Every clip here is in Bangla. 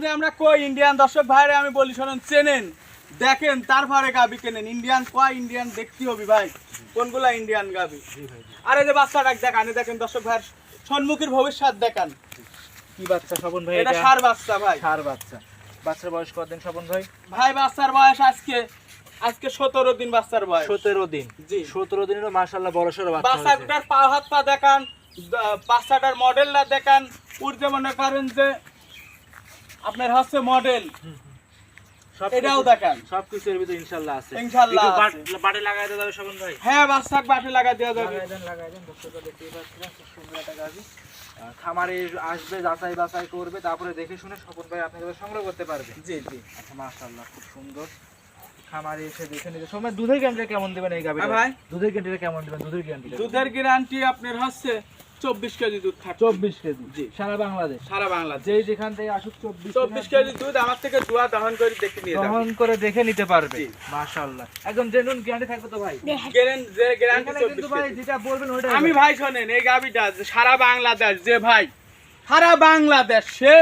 যে আমরা কই? ইন্ডিয়ান দর্শক ভাইরে আমি বলি শোনেন চেনেন দেখেন তারপরে গাবি কেনেন? ইন্ডিয়ান কয় ইন্ডিয়ান দেখতে হবে ভাই। কোনগুলা ইন্ডিয়ান গাবি? আরে যে বাচ্চাটা দেখান দেখেন দর্শক ভাইয়ের সম্মুখের ভবিষ্যৎ দেখান। কি বাচ্চা স্বপন ভাই এটা সার বাচ্চা ভাই। সার বাচ্চা। বাচ্চার বয়স কতদিন স্বপন ভাই? ভাই বাচ্চার বয়স আজকে আজকে সতেরো দিন বাচ্চার বয়স। সতেরো দিন। জি। সতেরো দিনেরও মাসাল্লাহ বড় সড়ো বাচ্চা বাচ্চাটার পা হাত পা দেখান বাচ্চাটার মডেলটা দেখান। উর্জে মনে করেন যে আপনার হচ্ছে মডেল এটাও দেখান। সবকিছুর ভিতরে ইনশাল্লাহ আছে। আছে। বাট- লাগাই দেওয়া যাবে স্বপন ভাই? হ্যাঁ বাচ্চাকে বাটে লাগা দেওয়া যাবে। লাগাই দেন লাগাই দেন দেখতেই পাচ্ছেন সুন্দর একটা খামারে আসবে যাচাই বাছাই করবে তারপরে দেখে শুনে স্বপন ভাই আপনি সংগ্রহ করতে পারবে। জি জি। আচ্ছা মাশাআল্লাহ খুব সুন্দর। খামারে এসে দেখে নিতে সময় দুধের গ্যারান্টি কেমন দিবেন এই গাভিটা হ্যাঁ ভাই। দুধের গ্যারান্টি কেমন দিবেন? দুধের গ্যারান্টি দুধের গ্যারান্টি আপনার হচ্ছে চব্বিশ কেজি দুধ চব্বিশ কেজি। জি। সারা বাংলাদেশ। সারা বাংলাদেশ। যেই যেখান থেকে আসুক চব্বিশ চব্বিশ কেজি। দুধ আমার থেকে দোয়া দহন করে দেখে নিয়ে যাবে। গ্রহণ করে দেখে নিতে পারবে। একদম জেনুইন গ্যারান্টি থাকবে তো ভাই? গেলেন যে গ্যারান্টি কিন্তু ভাই যেটা বলবেন ওটা আমি ভাই শোনেন এই গাবিটা সারা বাংলাদেশ যে ভাই সারা বাংলাদেশ সে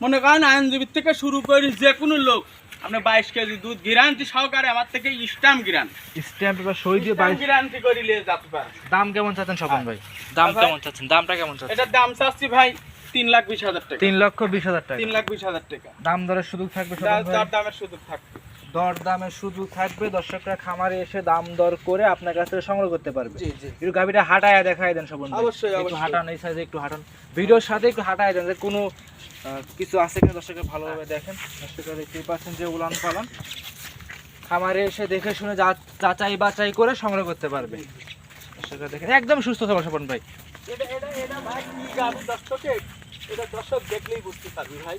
মনে করেন আইনজীবীর থেকে শুরু করি যে কোনো লোক আপনি বাইশ কেজি দুধ গ্যারান্টি সহকারে আমার থেকে স্ট্যাম্প গিরান স্ট্যাম্প বা সই দিয়ে বাইশ গ্যারান্টি করে নিয়ে যেতে পারে দাম কেমন চাচ্ছেন স্বপন ভাই? দাম কেমন চাচ্ছেন? দামটা কেমন চাচ্ছেন? এটার দাম চাচ্ছি ভাই তিন লাখ বিশ হাজার টাকা। তিন লক্ষ বিশ হাজার টাকা। তিন লাখ বিশ হাজার টাকা। দাম দরের সুযোগ থাকবে স্বপন ভাই। যার দামের সুযোগ থাকবে। দর দামের সুযোগ থাকবে দর্শকরা খামারে এসে দাম দর করে আপনার কাছ থেকে সংগ্রহ করতে পারবে। একটু গাভিটা হাঁটায় দেখায় দেন সবন অবশ্যই, একটু হাঁটান এই সাইজে একটু হাঁটান। ভিডিওর সাথে একটু হাঁটায় দেন যে কোনো কিছু আছে কিনা দর্শকরা ভালোভাবে দেখেন। দর্শকরা দেখতেই পাচ্ছেন যে উলান পালান। খামারে এসে দেখে শুনে যাচাই বাছাই করে সংগ্রহ করতে পারবে। দর্শকরা দেখেন একদম সুস্থ থাকবে স্বপন ভাই। এটা এটা এটা ভাই কি এটা দর্শক দেখলেই বুঝতে পারবি ভাই।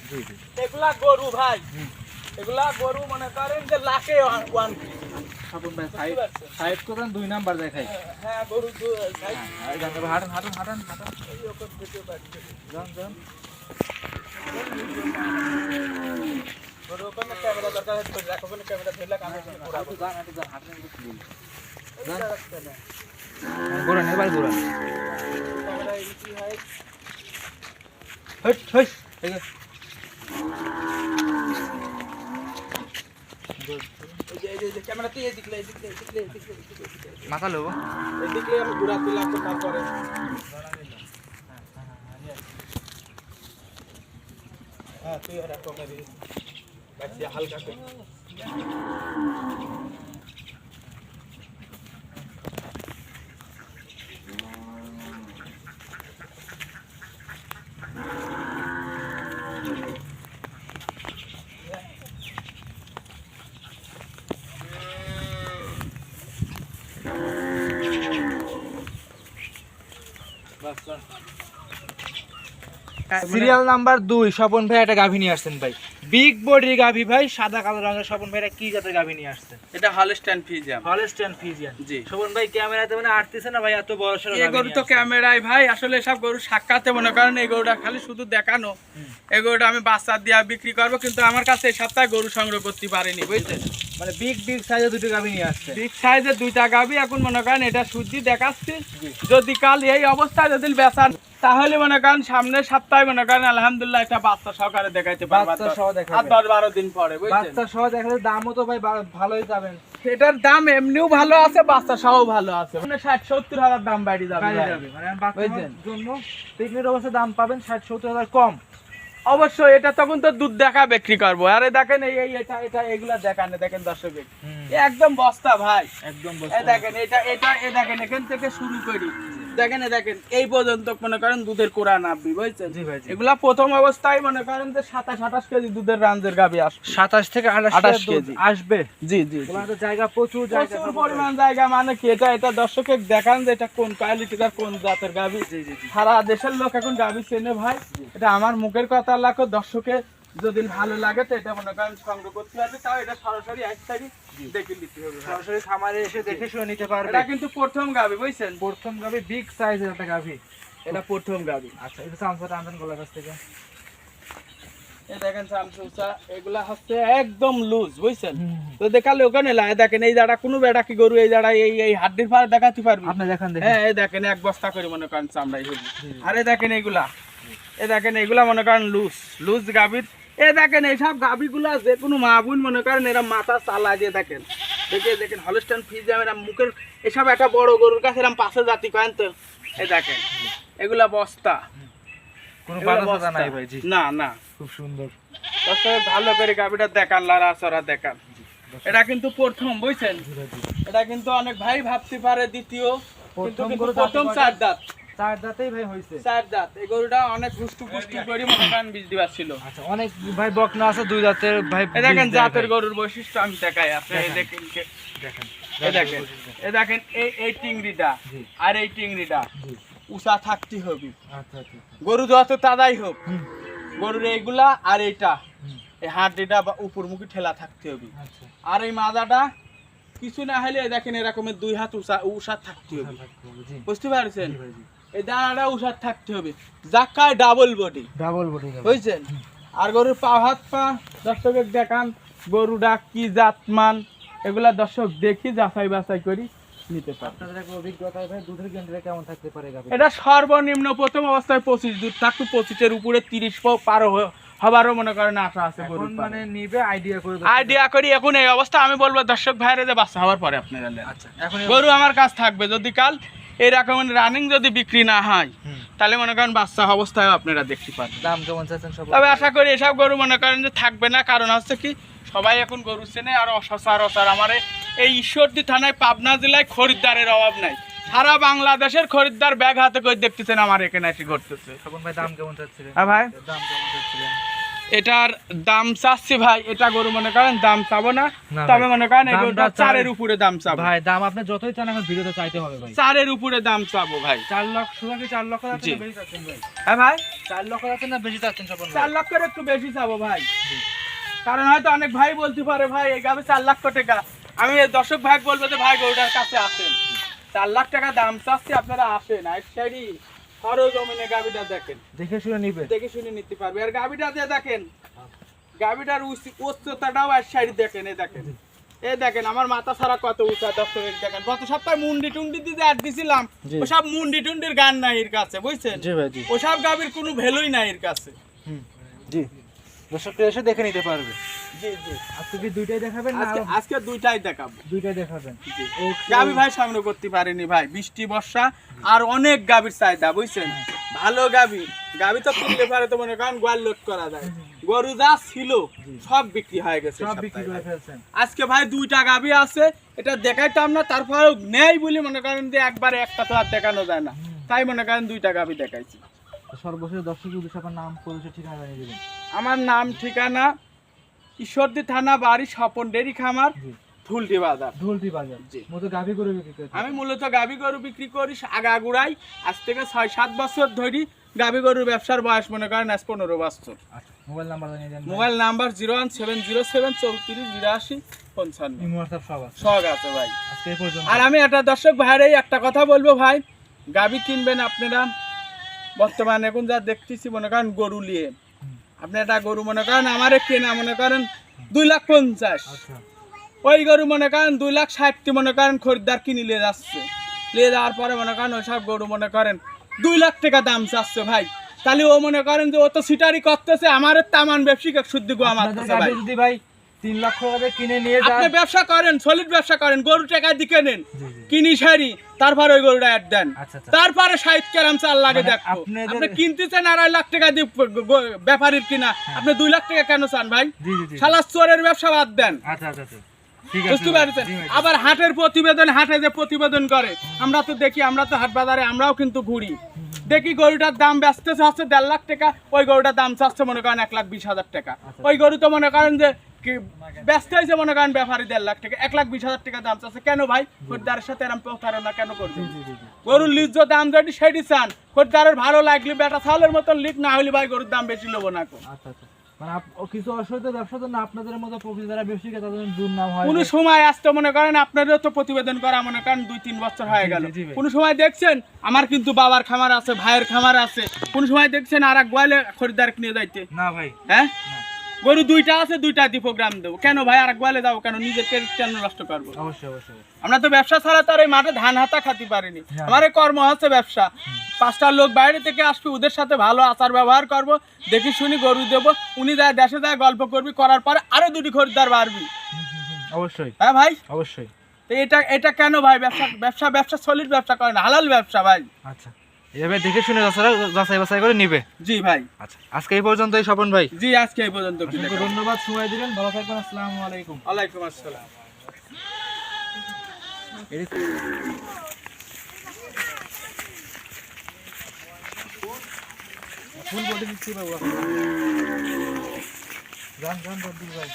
এগুলা গরু ভাই। এগুলা গরু মনে করেন যে লাখে ওয়ান সাইড করেন দুই নাম্বার দেখাই। হ্যাঁ গরু জানতে হবে, হাঁটান হাঁটান হাঁটান হাঁটান। যান যান। গরু ক্যামেরা দরকার ক্যামেরা ধরলে কানে শুনে ঘোরাবো। একটু যান মাথা লোবো এদিক লে আমি ঘোরাতে লাগবো তারপরে। হ্যাঁ, তুই আর একটা ওখানে দিস। বাচ্চা হালকা করে। সিরিয়াল নাম্বার দুই স্বপন ভাই একটা গাভিনী নিয়ে আসছেন ভাই। বিগ বডির গাভী ভাই সাদা কালো রঙের স্বপন ভাইরা কি জাতের গাভী নিয়ে আসছে এটা হলস্টাইন ফিজিয়াম হলস্টেন ফিজিয়ান জি। স্বপন ভাই ক্যামেরাতে মানে আটতেছে না ভাই এত বড় সরো এই গরু তো ক্যামেরায় ভাই আসলে সব গরু সাক্ষাতে মনে করেন এই গরুটা খালি শুধু দেখানো। এই গরুটা আমি বাচ্চা দিয়া বিক্রি করব কিন্তু আমার কাছে এই সপ্তাহে গরু সংগ্রহ করতে পারিনি বুঝছেন? মানে বিগ বিগ সাইজে দুটো গাভী নিয়ে আসছে। বিগ সাইজে দুইটা গাবি এখন মনে করেন এটা সূর্যি দেখাচ্ছি। যদি কাল এই অবস্থায় যদি বেচান তাহলে মনে করেন সামনের সপ্তাহে মনে করেন আলহামদুলিল্লাহ একটা বাচ্চা সহকারে দেখাইতে পারব বাচ্চা সহ দেখাবে। আর দশ বারো দিন পরে বুঝছেন? বাচ্চা সহ দেখালে দামও তো ভাই ভালোই যাবেন এটার দাম এমনিও ভালো আছে বাচ্চা সহ ভালো আছে। মানে ষাট সত্তর হাজার দাম বাড়ি যাবে মানে বাচ্চার জন্য পিকনিক অবস্থা দাম পাবেন ষাট সত্তর হাজার কম। অবশ্যই এটা তখন তো দুধ দেখা বিক্রি করব। আরে দেখেন এই এই এটা এটা এগুলা দেখান দেখেন দর্শক। একদম বস্তা ভাই। একদম দেখেন এটা এটা এ দেখেন এখান থেকে শুরু করি। দেখেন দেখেন এই পর্যন্ত মনে করেন দুধের বুঝছেন। এগুলা প্রথম অবস্থায় মনে করেন যে সাতাশ আঠাশ কেজি দুধের রাঞ্জের গাবি আসবে। সাতাশ থেকে আঠাশ 28 কেজি। আসবে? জি জি জায়গা প্রচুর প্রচুর পরিমাণ জায়গা মানে কি এটা এটা দর্শকে দেখান যে এটা কোন কোয়ালিটির কোন জাতের গাবি। জি জি জি। সারা দেশের লোক এখন গাবি চেনে ভাই। এটা আমার মুখের কথা লাখো দর্শকে যদি ভালো লাগে তো এটা মনে করেন সংগ্রহ করতে পারবে তাও এটা সরাসরি এক তারিখ দেখে নিতে হবে। সরাসরি খামারে এসে দেখে শুনে নিতে পারবে। এটা কিন্তু প্রথম গাবি বুঝছেন? প্রথম গাভি বিগ সাইজের একটা গাভি। এটা প্রথম গাবি আচ্ছা এটা চামচাটা আনবেন গলার কাছ থেকে। এই দেখেন চামচুচা এগুলা হচ্ছে একদম লুজ বুঝছেন? তো দেখালে ওখানে লাই দেখেন এই কোনো বেড়া কি গরু এই এই এই হাড্ডির ফাড় দেখাতে পারবি? আপনি দেখান হ্যাঁ এই দেখেন এক বস্তা করে মনে করেন চামড়াই হবি আরে দেখেন এগুলা। এ দেখেন এগুলা মনে করেন লুজ লুজ গাভীর এ দেখেন এইসব গাভিগুলা যে কোনো মা বোন মনে করেন এরা মাথা চালা দিয়ে দেখেন। দেখে দেখেন হলস্টান ফিজ এরা মুখের এসব একটা বড় গরুর কাছে এরম পাশে জাতি করেন তো। এই দেখেন এগুলা বস্তা। না না। খুব সুন্দর। ভালো করে গাভিটা দেখান লারা চড়া দেখান। এটা কিন্তু প্রথম বুঝছেন? এটা কিন্তু অনেক ভাই ভাবতে পারে দ্বিতীয় কিন্তু প্রথম চার দাঁত। চার দাঁতেই ভাই হয়েছে চার দাঁত। এই গরুটা অনেক হুষ্টু পুষ্টি করে বীজ দিবার ছিল। আচ্ছা অনেক ভাই বকনা আছে দুই দাঁতের ভাই দেখেন জাতের গরুর বৈশিষ্ট্য আমি দেখাই আপনি এই দেখেন। দেখেন এই দেখেন। এই দেখেন এই এই টিংরিটা আর এই টিংরিটা উষা থাকতে হবে। আচ্ছা আচ্ছা। গরু যত তাদাই হোক গরুর এইগুলা আর এইটা এই হাড্ডিটা বা উপর মুখে ঠেলা থাকতে হবে। আর এই মাজাটা কিছু না হলে দেখেন এরকমের দুই হাত উষা থাকতে হবে। বুঝতে পারছেন? এই দানাটা উষার থাকতে হবে। ডাবল বডি ডাবল বডি বুঝছেন? আর গরুর পা হাত পা দর্শকের দেখান গরুটা কি জাতমান এগুলা দর্শক দেখি যাচাই বাছাই করি নিতে এটা সর্বনিম্ন প্রথম অবস্থায় পঁচিশ দুধ থাকতো পঁচিশের উপরে তিরিশ পার হবারও মনে করেন আশা আছে মানে নিবে আইডিয়া করে আইডিয়া করি এখন এই অবস্থা আমি বলব দর্শক ভাইরে যে বাচ্চা হওয়ার পরে আপনারা আচ্ছা এখন গরু আমার কাছ থাকবে যদি কাল এরকম রানিং যদি বিক্রি না হয় তাহলে মনে করেন বাচ্চা অবস্থায় আপনারা দেখতে পারবেন। দাম কেমন চাচ্ছেন সব? তবে আশা করি এসব গরু মনে করেন যে থাকবে না কারণ হচ্ছে কি সবাই এখন গরু চেনে আর অসচার অসার আমার এই ঈশ্বরদী থানায় পাবনা জেলায় খরিদ্দারের অভাব নাই। সারা বাংলাদেশের খরিদ্দার ব্যাগ হাতে করে দেখতেছেন আমার এখানে এসে ঘটতেছে ভাই দাম কেমন চাচ্ছিলেন? হ্যাঁ ভাই? দাম কেমন চাচ্ছিলেন? এটার দাম চাচ্ছি ভাই এটা গরু মনে করেন দাম চাবো না। তবে মনে করেন চারের উপরে দাম চাবো। ভাই দাম আপনি যতই চান এখন ভিডিওতে চাইতে হবে ভাই। চারের উপরে দাম চাবো ভাই। চার লক্ষ শুধু কি চার লক্ষ। না বেশি চাচ্ছেন ভাই? হ্যাঁ ভাই চার লক্ষ যাচ্ছেন না বেশি চাচ্ছেন স্বপন ভাই? চার লক্ষের একটু বেশি চাবো ভাই। কারণ হয়তো অনেক ভাই বলতে পারে ভাই এই গাবে চার লাখ টাকা। আমি দর্শক ভাই বলব যে ভাই গরুটার কাছে আসেন। চার লাখ টাকা দাম চাচ্ছি আপনারা আসেন। আর সাইডি সরজমিনে গাবিটা দেখেন। দেখে শুনে নিবে। দেখে শুনে নিতে পারবে। আর গাবিটা দিয়ে দেখেন গাবিটার উচ্চতাটাও আর সাইড দেখেন এই দেখেন। এই দেখেন আমার মাথা ছাড়া কত উঁচা দর্শকের দেখেন। গত সপ্তাহে মুন্ডি টুন্ডি দিতে আর দিছিলাম। ওসব মুন্ডি টুন্ডির গান নাই এর কাছে বুঝছেন? ওসব গাবির কোনো ভ্যালুই নাই এর কাছে। জি। দর্শকরা এসে দেখে নিতে পারবে। জি জি। আজকে কি দুইটাই দেখাবেন না আজকে আজকে দুইটাই দেখাবো। দুইটাই দেখাবেন? গাবি ভাই সংগ্রহ করতে পারেনি ভাই। বৃষ্টি বর্ষা আর অনেক গাবির চাহিদা বুঝছেন? ভালো গাবি গাবি তো কিনলে পারে তো মনে করেন গোয়াল লোড করা যায়। গরু যা ছিল সব বিক্রি হয়ে গেছে সব বিক্রি করে ফেলছেন। আজকে ভাই দুইটা গাবি আছে এটা দেখাইতাম না তারপরেও নেই বলে মনে করেন যে একবারে একটা তো আর দেখানো যায় না। তাই মনে করেন দুইটা গাবি দেখাইছি। সর্বশেষ দর্শক উদ্দেশ্যে আপনার নাম পরিচয় ঠিকানা জানিয়ে দেবেন। আমার নাম ঠিকানা ঈশ্বরদী থানা বাড়ি স্বপন ডেরি খামার ধুলটি বাজার। ধুলতি বাজার। মতো গাভি করে বিক্রি করে আমি মূলত গাভী গরু বিক্রি করি আগাগুড়াই আজ থেকে ছয় সাত বছর ধরি গাভী গরুর ব্যবসার বয়স মনে করেন আজ পনেরো বছর। আচ্ছা মোবাইল নাম্বার জানিয়ে দেন mobile number zero one seven zero seven চৌত্রিশ বিরাশি পঞ্চান্ন। সব আছে। ভাই। আর আমি একটা দর্শক ভাইয়ের একটা কথা বলব ভাই। গাভী কিনবেন আপনারা। বর্তমানে এখন যা দেখতেছি মনে করেন গরু নিয়ে। আপনি একটা গরু মনে করেন আমারে কেনা মনে করেন দুই লাখ পঞ্চাশ। আচ্ছা। ওই গরু মনে করেন দুই লাখ ষাটটি মনে করেন খরিদ্দার কিনে নিয়ে যাচ্ছে। নিয়ে যাওয়ার পরে মনে করেন ওইসব গরু মনে করেন দুই লাখ টাকা দাম চাচ্ছে ভাই। তাহলে ও মনে করেন যে ও তো সিটারি করতেছে আমার তামান ব্যবসায়িক শুদ্ধ গো আমার ভাই তিন লক্ষ টাকা কিনে নিয়ে যান। আপনি ব্যবসা করেন সলিড ব্যবসা করেন গরু টাকা দিকে নেন। কিনি সারি তারপর ওই গরুটা অ্যাড দেন। আচ্ছা আচ্ছা। তারপরে ষাট কেরাম চাল লাগে মানে দেখো। আপনি কিনতেছেন আড়াই লাখ টাকা দিয়ে ব্যাপারীর কিনা। আপনি দুই লাখ টাকা কেন চান ভাই? শালা চোরের ব্যবসা বাদ দেন। আচ্ছা বুঝতে পারছেন। আবার হাটের প্রতিবেদন হাটে যে প্রতিবেদন করে আমরা তো দেখি আমরা তো হাট বাজারে আমরাও কিন্তু ঘুরি। দেখি গরুটার দাম ব্যস্ত হচ্ছে দেড় লাখ টাকা ওই গরুটার দাম চাচ্ছে মনে করেন এক লাখ বিশ হাজার টাকা। ওই গরু তো মনে করেন যে ব্যস্ত হয়েছে মনে করেন ব্যাপারী দেড় লাখ টাকা এক লাখ বিশ হাজার টাকা দাম চাচ্ছে। কেন ভাই? খরিদ্দারের সাথে এরম প্রতারণা কেন করবে। গরুর লিজ দাম যদি সেটি চান খরিদ্দারের ভালো লাগলে বেটা ছালের মতন না হলে ভাই গরুর দাম বেশি না আচ্ছা আচ্ছা। মানে আপ- ও কিছু অসুবিধা ব্যবসার জন্য আপনাদের মতো প্রকৃতি যারা ব্যবসায়ী তাদের জন্য দুর্নাম হয় কোনো সময় আসতে মনে করেন আপনারও তো প্রতিবেদন করা মনে করেন দুই তিন বছর হয়ে গেল। কোনো সময় দেখছেন আমার কিন্তু বাবার খামার আছে ভাইয়ের খামার আছে। কোনো সময় দেখছেন আর এক গোয়ালে খরিদ্দার নিয়ে যাইতে। না ভাই। হ্যাঁ। গরু দুইটা আছে দুইটা দিয়ে প্রোগ্রাম দেবো। কেন ভাই আর একবারে যাব কেন? নিজের কেন নষ্ট করব? অবশ্যই অবশ্যই। আমরা তো ব্যবসা ছাড়া তো আর এই মাঠে ধান হাতা খাতে পারিনি। হ্যাঁ। আমার কর্ম হচ্ছে ব্যবসা। পাঁচটা লোক বাইরে থেকে আসবে ওদের সাথে ভালো আচার ব্যবহার করব দেখি শুনি গরু দেবো। উনি যায় দেশে যায় গল্প করবি করার পরে আরও দুটি খরিদ্দার বাড়বি। অবশ্যই। হ্যাঁ ভাই? অবশ্যই। তো এটা এটা কেন ভাই? ব্যবসা ব্যবসা ব্যবসা সলিড ব্যবসা করেন হালাল ব্যবসা ভাই। আচ্ছা। এভাবে দেখে শুনে যাচাই যাচাই বাছাই করে নিবে? জি ভাই। আচ্ছা আজকে এই পর্যন্তই স্বপন ভাই। জি আজকে এই পর্যন্ত ধন্যবাদ সময় দিলেন ভালো থাকবেন আসসালামু আলাইকুম। ওয়ালাইকুম আসসালাম। ফুল বডি দিচ্ছি গান গান বদল ভাই।